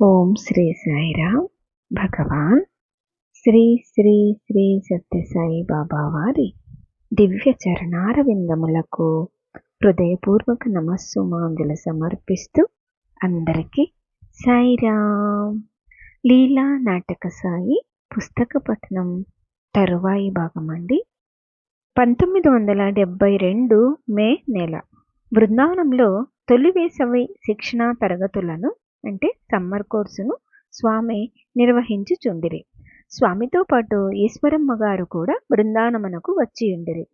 ఓం శ్రీ సాయిరామ్. భగవాన్. శ్రీ శ్రీ శ్రీ సత్యసాయి బాబా వారి దివ్య చరణార విందములకు హృదయపూర్వక నమస్సుమాంజలు సమర్పిస్తూ అందరికీ సాయిరామ్. లీలా నాటక సాయి పుస్తక పఠనం తరువాయి భాగం అండి. పంతొమ్మిది వందల డెబ్బై రెండు మే నెల. బృందావనంలో తొలి వేసవి శిక్షణా తరగతులను అంటే సమ్మర్ కోర్సును స్వామి నిర్వహించుచుండిరి స్వామితో పాటు ఈశ్వరమ్మ గారు కూడా బృందానమనకు వచ్చి ఉండిరి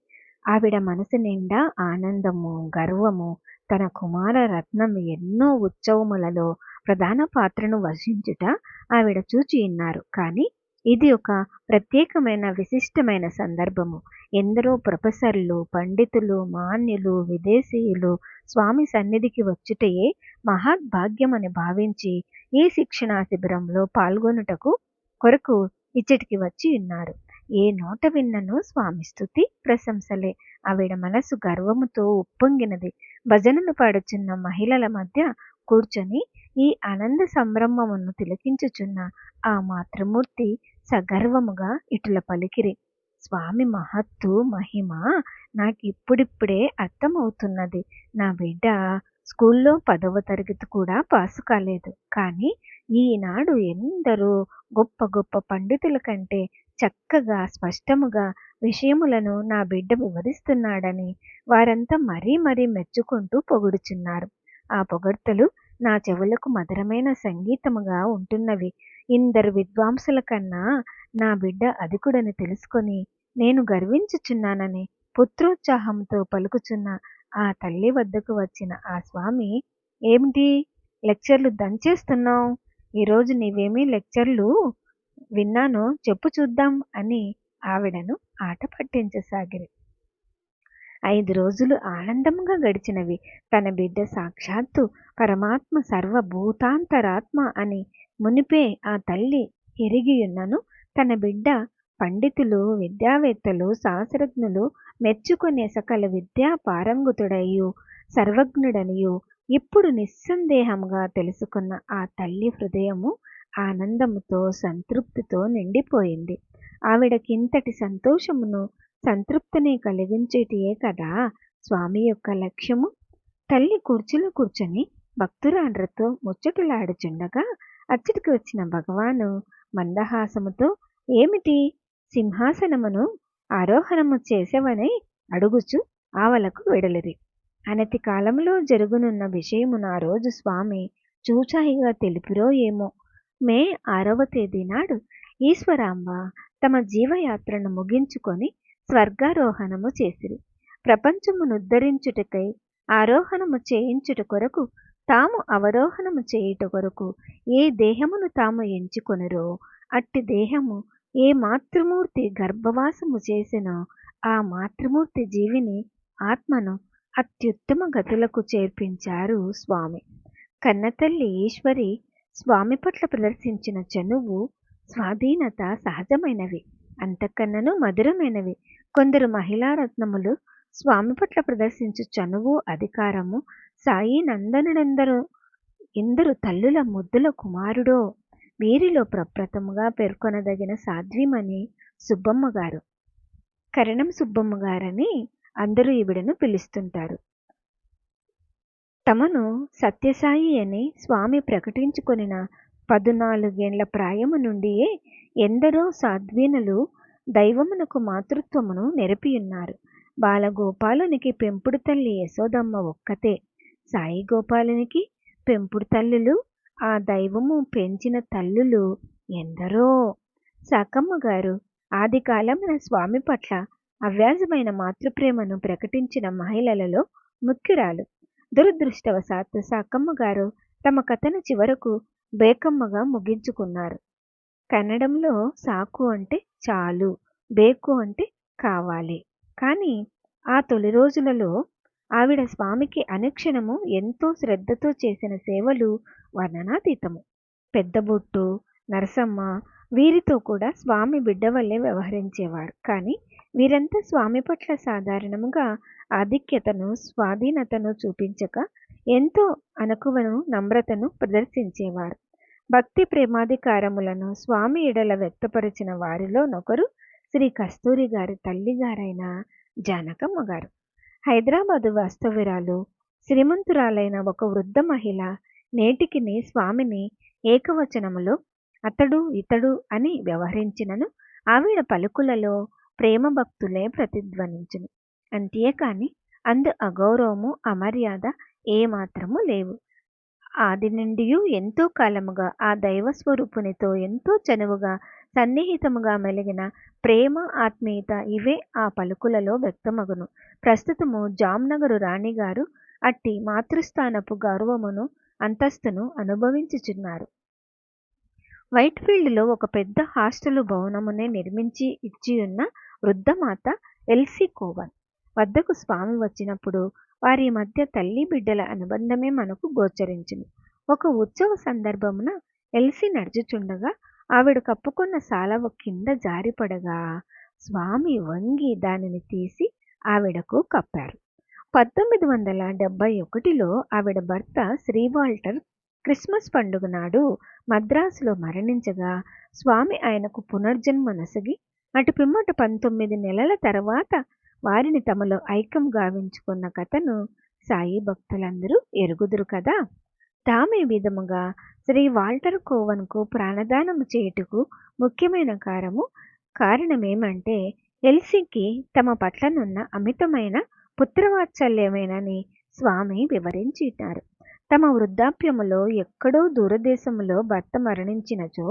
ఆవిడ మనసు నిండా ఆనందము గర్వము తన కుమార రత్నం ఎన్నో ఉత్సవములలో ప్రధాన పాత్రను వహించుట ఆవిడ చూచి ఉన్నారు కానీ ఇది ఒక ప్రత్యేకమైన విశిష్టమైన సందర్భము. ఎందరో ప్రొఫెసర్లు పండితులు మాన్యులు విదేశీయులు స్వామి సన్నిధికి వచ్చుటయే మహాభాగ్యమని భావించి ఈ శిక్షణా శిబిరంలో పాల్గొనుటకు కొరకు ఇచ్చటికి వచ్చి ఉన్నారు. ఏ నోట విన్నను స్వామి స్థుతి ప్రశంసలే. ఆవిడ మనసు గర్వముతో ఉప్పొంగినది. భజనలు పాడుచున్న మహిళల మధ్య కూర్చొని ఈ ఆనంద సంభ్రమమును తిలకించుచున్న ఆ మాతృమూర్తి సగర్వముగా ఇటుల పలికిరి. స్వామి మహత్తు మహిమ! నాకు ఇప్పుడిప్పుడే అర్థమవుతున్నది. నా బిడ్డ స్కూల్లో పదవ తరగతి కూడా పాసు కాలేదు. కానీ ఈనాడు ఎందరో గొప్ప గొప్ప పండితుల కంటే చక్కగా స్పష్టముగా విషయములను నా బిడ్డ వివరిస్తున్నాడని వారంతా మరీ మరీ మెచ్చుకుంటూ పొగుడుచున్నారు. ఆ పొగడ్తలు నా చెవులకు మధురమైన సంగీతముగా ఉంటున్నవి. ఇందరు విద్వాంసుల కన్నా నా బిడ్డ అధికుడని తెలుసుకొని నేను గర్వించుచున్నానని పుత్రోత్సాహంతో పలుకుచున్న ఆ తల్లి వద్దకు వచ్చిన ఆ స్వామి ఏమిటి? లెక్చర్లు దంచేస్తున్నావు ఈరోజు నీవేమీ లెక్చర్లు విన్నాను చెప్పు చూద్దాం అని ఆవిడను ఆట పట్టించసాగిరి. ఐదు రోజులు ఆనందంగా గడిచినవి. తన బిడ్డ సాక్షాత్తు పరమాత్మ సర్వభూతాంతరాత్మ అని మునిపే ఆ తల్లి ఎరిగియున్నను. తన బిడ్డ పండితులు విద్యావేత్తలు శాస్త్రజ్ఞులు మెచ్చుకునే సకల విద్యా పారంగుతుడయ్యు సర్వజ్ఞుడనియు. ఇప్పుడు నిస్సందేహంగా తెలుసుకున్న ఆ తల్లి హృదయము ఆనందముతో సంతృప్తితో నిండిపోయింది. ఆవిడకింతటి సంతోషమును సంతృప్తిని కలిగించేటియే కదా స్వామి యొక్క లక్ష్యము? తల్లి కుర్చీలో కూర్చొని భక్తురాండ్రతో ముచ్చటలాడుచుండగా అచ్చటికి వచ్చిన భగవాను మందహాసముతో ఏమిటి? సింహాసనమును ఆరోహణము చేసేవని అడుగుచు ఆవలకు వెడలిరి. అనతి కాలంలో జరుగునున్న విషయమున ఆ రోజు స్వామి చూచాయిగా తెలిపిరో ఏమో. మే ఆరవ తేదీ నాడు ఈశ్వరాంబ తమ జీవయాత్రను ముగించుకొని స్వర్గారోహణము చేసిరి. ప్రపంచమునుద్ధరించుటకై ఆరోహణము చేయించుట కొరకు తాము అవరోహణము చేయుట కొరకు ఏ దేహమును తాము ఎంచుకొనరో అట్టి దేహము ఏ మాతృమూర్తి గర్భవాసము చేసినో ఆ మాతృమూర్తి జీవిని ఆత్మను అత్యుత్తమ గతులకు చేర్పించారు స్వామి. కన్నతల్లి ఈశ్వరి స్వామి పట్ల ప్రదర్శించిన చనువు స్వాధీనత సహజమైనవి అంతకన్నను మధురమైనవి కొందరు మహిళా రత్నములు స్వామి పట్ల ప్రదర్శించు చనువు అధికారము సాయి నందనుడందరూ ఇందరు తల్లుల ముద్దుల కుమారుడో వీరిలో ప్రప్రథముగా పేర్కొనదగిన సాధ్వీమని సుబ్బమ్మ గారు. కరణం సుబ్బమ్మ గారని అందరూ ఈవిడను పిలుస్తుంటారు. తమను సత్యసాయి అని స్వామి ప్రకటించుకొనిన పదునాలుగేండ్ల ప్రాయము నుండియే ఎందరో సాధ్వీనులు దైవమునకు మాతృత్వమును నెరపియున్నారు. బాలగోపాలునికి పెంపుడు తల్లి యశోదమ్మ ఒక్కతే. సాయి గోపాలునికి పెంపుడు తల్లులు ఆ దైవము పెంచిన తల్లులు ఎందరో! సాకమ్మ గారు ఆది కాలమున స్వామి పట్ల అవ్యాజమైన మాతృప్రేమను ప్రకటించిన మహిళలలో ముఖ్యురాలు. దురదృష్టవశాత్తు సాకమ్మ గారు తమ కథను చివరకు బేకమ్మగా ముగించుకున్నారు. కన్నడంలో సాకు అంటే చాలు బేకు అంటే కావాలి. కానీ ఆ తొలి రోజులలో ఆవిడ స్వామికి అనుక్షణము ఎంతో శ్రద్ధతో చేసిన సేవలు వర్ణనాతీతము. పెద్దబొట్టు నరసమ్మ వీరితో కూడా స్వామి బిడ్డ వల్లే వ్యవహరించేవారు. కానీ వీరంతా స్వామి పట్ల సాధారణముగా ఆధిక్యతను స్వాధీనతను చూపించక ఎంతో అనుకువను నమ్రతను ప్రదర్శించేవారు. భక్తి ప్రేమాధికారములను స్వామి ఎడల వ్యక్తపరిచిన వారిలో నొకరు శ్రీ కస్తూరి గారి తల్లిగారైన జానకమ్మ గారు. హైదరాబాదు వాస్తవ్యురాలు శ్రీమంతురాలైన ఒక వృద్ధ మహిళ నేటికిని స్వామిని ఏకవచనములో అతడు ఇతడు అని వ్యవహరించినను. ఆవిడ పలుకులలో ప్రేమ భక్తులే ప్రతిధ్వనించును. అంతేకాని అందు అగౌరవము అమర్యాద ఏమాత్రము లేవు. ఆది నుండి ఎంతో కాలముగా ఆ దైవ స్వరూపునితో ఎంతో చనువుగా సన్నిహితముగా మెలిగిన ప్రేమ ఆత్మీయత ఇవే ఆ పలుకులలో వ్యక్తమగును. ప్రస్తుతము జామ్నగరు రాణిగారు అట్టి మాతృస్థానపు గౌరవమును అంతస్తును అనుభవించుచున్నారు. వైట్ఫీల్డ్లో ఒక పెద్ద హాస్టలు భవనమునే నిర్మించి ఇచ్చియున్న వృద్ధమాత ఎల్సీ కోవన్. వద్దకు స్వామి వచ్చినప్పుడు వారి మధ్య తల్లి బిడ్డల అనుబంధమే మనకు గోచరించింది ఒక ఉత్సవ సందర్భమున ఎల్సి నడుచుచుండగా ఆవిడ కప్పుకున్న సాలవ కింద జారిపడగా స్వామి వంగి దానిని తీసి ఆవిడకు కప్పారు. పంతొమ్మిది వందల డెబ్బై ఒకటిలో ఆవిడ భర్త శ్రీ వాల్టర్ క్రిస్మస్ పండుగ నాడు మద్రాసులో మరణించగా స్వామి ఆయనకు పునర్జన్మనసగి అటు పిమ్మట పంతొమ్మిది నెలల తర్వాత వారిని తమలో ఐక్యం గావించుకున్న కథను సాయి భక్తులందరూ ఎరుగుదురు కదా? తామే విధముగా శ్రీ వాల్టర్ కోవన్కు ప్రాణదానము చేయుటకు ముఖ్యమైన కారము కారణమేమంటే ఎల్సీకి తమ పట్లనున్న అమితమైన పుత్రవాత్సల్యమేనని స్వామి వివరించినారు. తమ వృద్ధాప్యములో ఎక్కడో దూరదేశములో భర్త మరణించినచో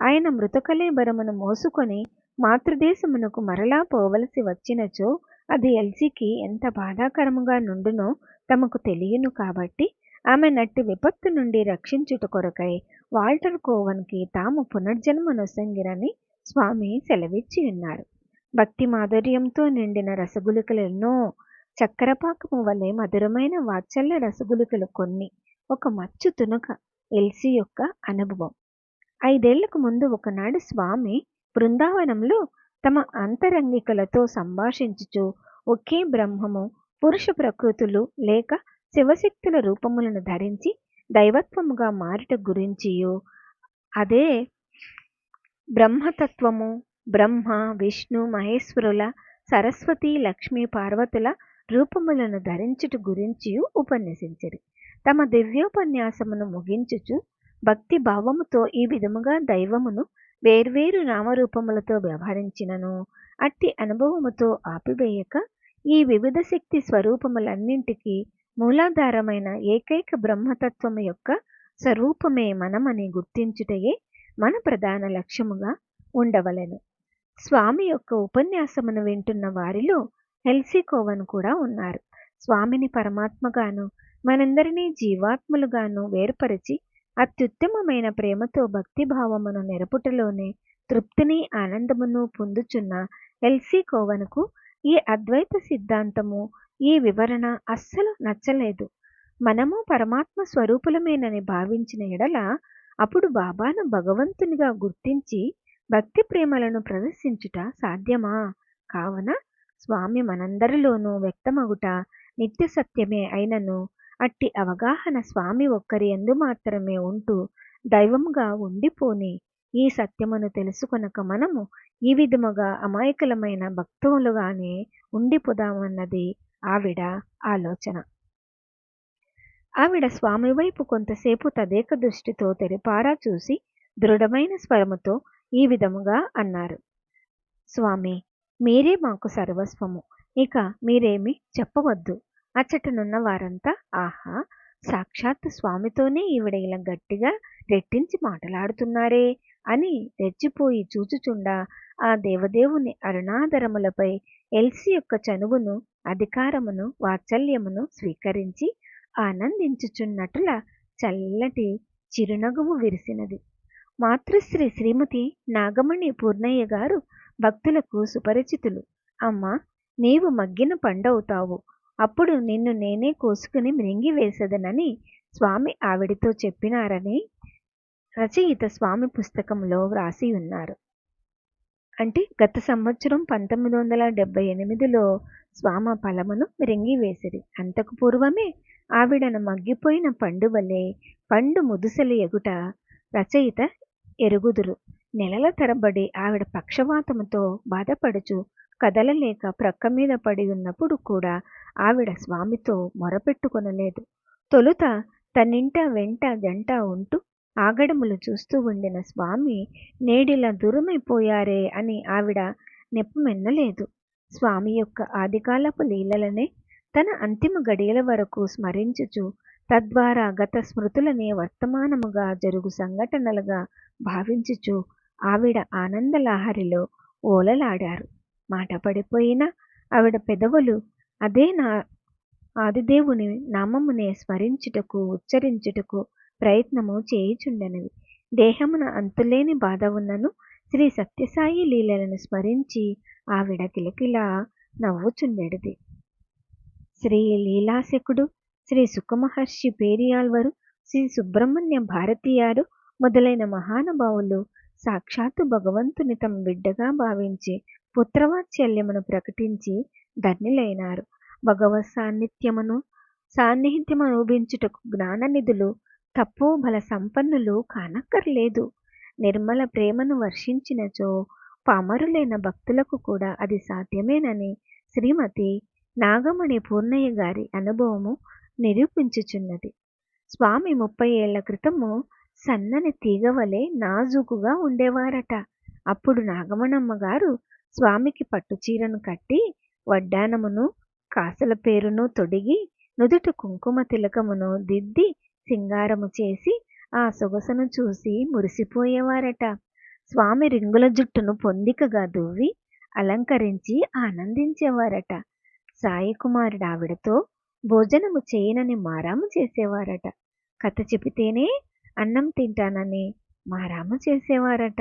ఆయన మృతకలేబరమును మోసుకొని మాతృదేశమునకు మరలా పోవలసి వచ్చినచో అది ఎల్సీకి ఎంత బాధాకరముగా నుండునో తమకు తెలియను కాబట్టి ఆమె నట్టి విపత్తు నుండి రక్షించుట కొరకై వాల్టర్ కోవన్కి తాము పునర్జన్మనొసంగిరని స్వామి సెలవిచ్చి ఉన్నారు. భక్తి మాధుర్యంతో నిండిన రసగులికలెన్నో చక్కెరపాకము వలె మధురమైన వాత్సల్య రసగులికలు కొన్ని ఒక మచ్చు తునక ఎల్సీ యొక్క అనుభవం. ఐదేళ్ళకు ముందు ఒకనాడు స్వామి బృందావనంలో తమ అంతరంగికలతో సంభాషించుచు ఒకే బ్రహ్మము పురుష ప్రకృతులు లేక శివశక్తుల రూపములను ధరించి దైవత్వముగా మారుట గురించియు. అదే బ్రహ్మతత్వము బ్రహ్మ విష్ణు మహేశ్వరుల సరస్వతి లక్ష్మీ పార్వతుల రూపములను ధరించుట గురించి ఉపన్యసించరు. తమ దివ్యోపన్యాసమును ముగించుచు భక్తి భావముతో ఈ విధముగా దైవమును వేర్వేరు నామరూపములతో వ్యవహరించినను అట్టి అనుభవముతో ఆపివేయక ఈ వివిధ శక్తి స్వరూపములన్నింటికీ మూలాధారమైన ఏకైక బ్రహ్మతత్వము యొక్క స్వరూపమే మనమని గుర్తించుటయే మన ప్రధాన లక్ష్యముగా ఉండవలెను. స్వామి యొక్క ఉపన్యాసమును వింటున్న వారిలో హెల్సికోవన్ కోవన్ కూడా ఉన్నారు. స్వామిని పరమాత్మగాను మనందరినీ జీవాత్మలుగాను వేర్పరిచి అత్యుత్తమమైన ప్రేమతో భక్తిభావమును నెరపుటలోనే తృప్తిని ఆనందమును పొందుచున్న ఎల్సీ కోవన్కు ఈ అద్వైత సిద్ధాంతము ఈ వివరణ అస్సలు నచ్చలేదు. మనము పరమాత్మ స్వరూపులమేనని భావించిన ఎడల అప్పుడు బాబాను భగవంతునిగా గుర్తించి భక్తి ప్రేమలను ప్రదర్శించుట సాధ్యమా? కావున స్వామి మనందరిలోనూ వ్యక్తమగుట నిత్య సత్యమే అయినను అట్టి అవగాహన స్వామి ఒక్కరి ఎందు మాత్రమే ఉంటూ దైవముగా ఉండిపోని ఈ సత్యమును తెలుసుకొనక మనము ఈ విధముగా అమాయకులమైన భక్తులుగానే ఉండిపోదామన్నది ఆవిడ ఆలోచన. ఆవిడ స్వామి వైపు కొంతసేపు తదేక దృష్టితో తెరిపారా చూసి దృఢమైన స్వరముతో ఈ విధముగా అన్నారు. స్వామి మీరే మాకు సర్వస్వము. ఇక మీరేమి చెప్పవద్దు. అచ్చటనున్న వారంతా ఆహా సాక్షాత్ స్వామితోనే ఈవిడ ఇలా గట్టిగా రెట్టించి మాట్లాడుతున్నారే అని రెచ్చిపోయి చూచుచుండా ఆ దేవదేవుని అరుణాధరములపై ఎల్సి యొక్క చనువును అధికారమును వాత్సల్యమును స్వీకరించి ఆనందించుచున్నట్ల చల్లటి చిరునగువు విరిసినది. మాతృశ్రీ శ్రీమతి నాగమణి పూర్ణయ్య గారు భక్తులకు సుపరిచితులు. అమ్మా నీవు మగ్గిన పండవుతావు. అప్పుడు నిన్ను నేనే కోసుకుని మృంగివేసదనని స్వామి ఆవిడితో చెప్పినారని రచయిత స్వామి పుస్తకంలో వ్రాసి ఉన్నారు. అంటే గత సంవత్సరం పంతొమ్మిది వందల డెబ్బై ఎనిమిదిలో స్వామ ఫలమును మృంగివేసిరి అంతకు పూర్వమే ఆవిడను మగ్గిపోయిన పండు వలె పండు ముదుసల ఎగుట రచయిత ఎరుగుదురు. నెలల తరబడి ఆవిడ పక్షవాతముతో బాధపడుచు కదలలేక ప్రక్క మీద పడి ఉన్నప్పుడు కూడా ఆవిడ స్వామితో మొరపెట్టుకొనలేదు. తొలుత తన్నింట వెంట జంట ఉంటూ ఆగడములు చూస్తూ ఉండిన స్వామి నేడిలా దూరమైపోయారే అని ఆవిడ నెప్పమెన్నలేదు. స్వామి యొక్క ఆదికాలపు లీలలనే తన అంతిమ గడియల వరకు స్మరించుచు తద్వారా గత స్మృతులనే వర్తమానముగా జరుగు సంఘటనలుగా భావించుచు ఆవిడ ఆనందలహరిలో ఓలలాడారు. మాట పడిపోయినా ఆవిడ పెదవులు అదే నా ఆదిదేవుని నామమునే స్మరించుటకు ఉచ్చరించుటకు ప్రయత్నము చేయుచుండెనవి. దేహమున అంతులేని బాధ ఉన్నను శ్రీ సత్యసాయి లీలలను స్మరించి ఆవిడ కిలకిలా నవ్వుచుండెడిది. శ్రీ లీలాశకుడు శ్రీ సుఖమహర్షి పేరియాల్వరు శ్రీ సుబ్రహ్మణ్య భారతీయారు మొదలైన మహానుభావులు సాక్షాత్తు భగవంతుని తమ బిడ్డగా భావించి పుత్రవాత్సల్యమును ప్రకటించి ధన్యులైనారు. భగవత్ సాన్నిత్యమును సాన్నిహిత్యము అనుభవించుటకు జ్ఞాననిధులు తప్పో బల సంపన్నులు కానక్కర్లేదు. నిర్మల ప్రేమను వర్షించినచో పామరులైన భక్తులకు కూడా అది సాధ్యమేనని శ్రీమతి నాగమణి పూర్ణయ్య గారి అనుభవము నిరూపించుచున్నది. స్వామి ముప్పై ఏళ్ళ క్రితము సన్నని తీగవలే నాజూకుగా ఉండేవారట. అప్పుడు నాగమణమ్మ గారు స్వామికి పట్టుచీరను కట్టి వడ్డానమును కాసల పేరును తొడిగి నుదుట కుంకుమ తిలకమును దిద్ది సింగారము చేసి ఆ సొగసును చూసి మురిసిపోయేవారట. స్వామి రింగుల జుట్టును పొందికగా దువ్వి అలంకరించి ఆనందించేవారట. సాయి కుమారుడు ఆవిడతో భోజనము చేయనని మారాము చేసేవారట. కథ చెబితేనే అన్నం తింటానని మారాము చేసేవారట.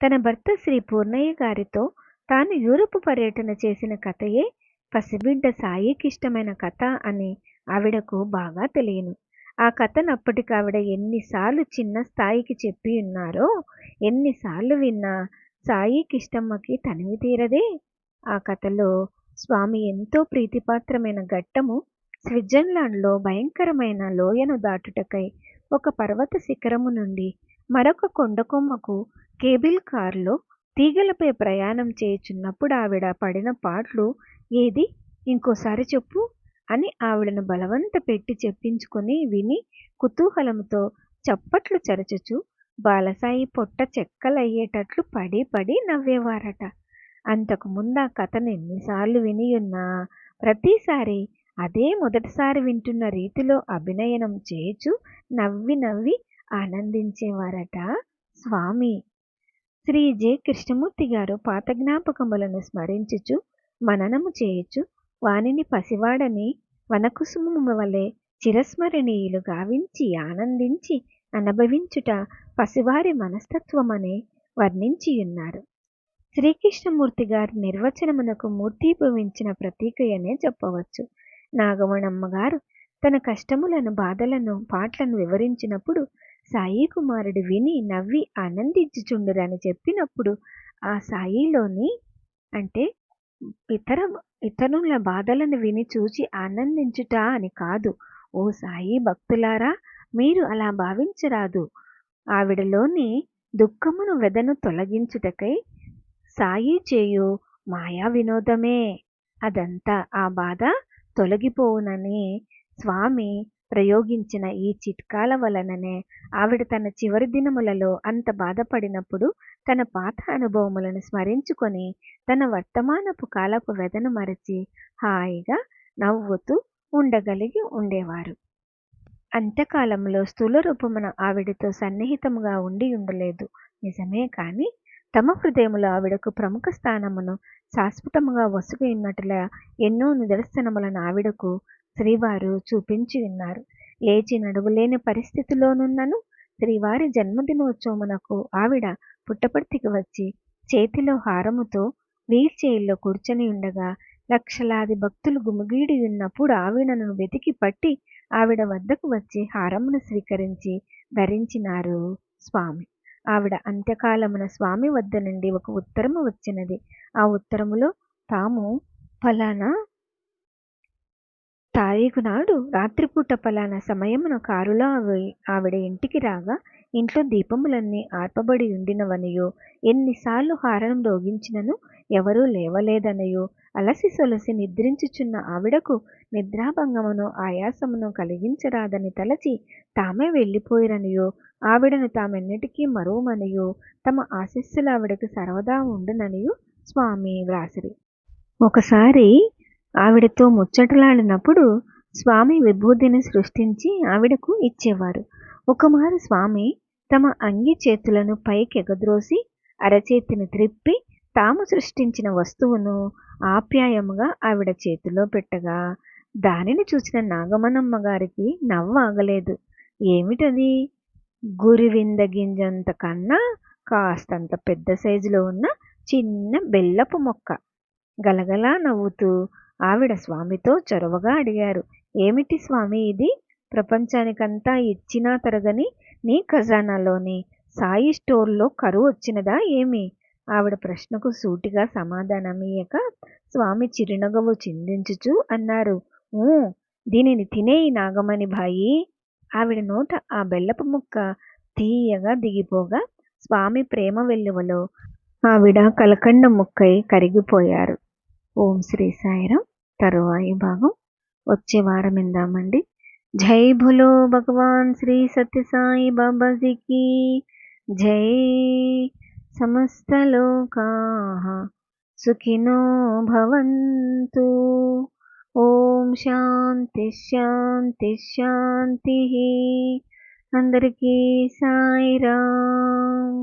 తన భర్త శ్రీ పూర్ణయ్య గారితో తాను యూరప్ పర్యటన చేసిన కథయే పసిబిడ్డ సాయికి ఇష్టమైన కథ అని ఆవిడకు బాగా తెలియను. ఆ కథనప్పటికి ఆవిడ ఎన్నిసార్లు చిన్న స్థాయికి చెప్పి ఉన్నారో ఎన్నిసార్లు విన్నా సాయి కిష్టమ్మకి తనివి తీరదే. ఆ కథలో స్వామి ఎంతో ప్రీతిపాత్రమైన ఘట్టము స్విట్జర్లాండ్లో భయంకరమైన లోయను దాటుటకై ఒక పర్వత శిఖరము నుండి మరొక కొండకొమ్మకు కేబుల్ కారులో తీగలపై ప్రయాణం చేయుచున్నప్పుడు ఆవిడ పడిన పాటలు ఏది? ఇంకోసారి చెప్పు అని ఆవిడను బలవంత పెట్టి చెప్పించుకొని విని కుతూహలంతో చప్పట్లు చరచుచు బాలసాయి పొట్ట చెక్కలయ్యేటట్లు పడి పడి నవ్వేవారట. అంతకు ముందు ఆ కథను ఎన్నిసార్లు వినియున్నా ప్రతిసారి అదే మొదటిసారి వింటున్న రీతిలో అభినయనం చేయుచు నవ్వి నవ్వి ఆనందించేవారట స్వామి. శ్రీ జె కృష్ణమూర్తి గారు పాత జ్ఞాపకములను స్మరించుచు మననము చేయుచు వానిని పసివాడని వనకుసుమము వలె చిరస్మరణీయులు గావించి ఆనందించి అనుభవించుట పసివారి మనస్తత్వమని వర్ణించియున్నారు. శ్రీకృష్ణమూర్తి గారి నిర్వచనమునకు మూర్తీభవించిన ప్రతీకయనే చెప్పవచ్చు. నాగవణమ్మ గారు తన కష్టములను బాధలను పాటలను వివరించినప్పుడు సాయి కుమారుడు విని నవ్వి ఆనందించుచుండురని చెప్పినప్పుడు ఆ సాయిలోని అంటే ఇతర ఇతరుల బాధలను విని చూచి ఆనందించుట అని కాదు. ఓ సాయి భక్తులారా మీరు అలా భావించరాదు. ఆవిడలోని దుఃఖమును వెదను తొలగించుటకై సాయి చేయు మాయా వినోదమే. అదంతా ఆ బాధ తొలగిపోవునని స్వామి ప్రయోగించిన ఈ చిట్కాల వలననే ఆవిడ తన చివరి దినములలో అంత బాధపడినప్పుడు తన పాత అనుభవములను స్మరించుకొని తన వర్తమానపు కాలపు వెదను మరచి హాయిగా నవ్వుతూ ఉండగలిగి ఉండేవారు. అంత్యకాలంలో స్థూల రూపమున ఆవిడతో సన్నిహితముగా ఉండి ఉండలేదు. నిజమే కాని తమ హృదయములో ఆవిడకు ప్రముఖ స్థానమును శాశ్వతముగా వసుగు ఉన్నట్లుగా ఎన్నో నిదర్శనములను ఆవిడకు శ్రీవారు చూపించి ఉన్నారు లేచి నడువులేని పరిస్థితిలోనున్నను శ్రీవారి జన్మదినోత్సవమునకు ఆవిడ పుట్టపర్తికి వచ్చి చేతిలో హారముతో వీల్ చైర్లో కూర్చొని ఉండగా లక్షలాది భక్తులు గుమిగీడి ఉన్నప్పుడు ఆవిడను వెతికి పట్టి ఆవిడ వద్దకు వచ్చి హారమును స్వీకరించి ధరించినారు స్వామి. ఆవిడ అంత్యకాలమున స్వామి వద్ద నుండి ఒక ఉత్తరము వచ్చినది. ఆ ఉత్తరములో తాము ఫలానా తారీఖు నాడు రాత్రిపూట పలానా సమయమున కారులో ఆవిడ ఇంటికి రాగా ఇంట్లో దీపములన్నీ ఆర్పబడి ఉండినవనియో. ఎన్నిసార్లు హారణం రోగించినను ఎవరూ లేవలేదనయో. అలసి సొలసి నిద్రించుచున్న ఆవిడకు నిద్రాభంగమును ఆయాసమును కలిగించరాదని తలచి తామే వెళ్ళిపోయిరనియో. ఆవిడను తామెన్నిటికీ మరువమనియో. తమ ఆశస్సులు ఆవిడకు సర్వదా ఉండుననియో స్వామి వ్రాసిరి. ఒకసారి ఆవిడతో ముచ్చటలాడినప్పుడు స్వామి విభూతిని సృష్టించి ఆవిడకు ఇచ్చేవారు. ఒకమారు స్వామి తమ అంగి చేతులను పైకెగద్రోసి అరచేతిని త్రిప్పి తాము సృష్టించిన వస్తువును ఆప్యాయముగా ఆవిడ చేతిలో పెట్టగా దానిని చూసిన నాగమనమ్మ గారికి నవ్వాగలేదు ఏమిటది? గురివింద గింజంత కన్నా కాస్తంత పెద్ద సైజులో ఉన్న చిన్న బెల్లపు మొక్క. గలగలా నవ్వుతూ ఆవిడ స్వామితో చొరవగా అడిగారు. ఏమిటి స్వామి ఇది? ప్రపంచానికంతా ఇచ్చినా తరగని నీ ఖజానాలోని సాయి స్టోర్లో కరువు వచ్చినదా ఏమి? ఆవిడ ప్రశ్నకు సూటిగా సమాధానమియ్యక స్వామి చిరునగవు చిందించుచు అన్నారు. దీనిని తినేయి నాగమణి బాయి. ఆవిడ నోట ఆ బెల్లపు ముక్క తీయగా దిగిపోగా స్వామి ప్రేమ వెల్లువలో ఆవిడ కలకండ ముక్కై కరిగిపోయారు. ఓం శ్రీ సాయిరాం తరువాయి భాగం వచ్చే వారం ఇందామండి జై భులో భగవాన్ శ్రీ సత్యసాయి బాబాజీకి. జై సమస్తలోకాः సుఖినో భవంతు. ఓం శాంతి శాంతి శాంతి. అందరికీ సాయిరా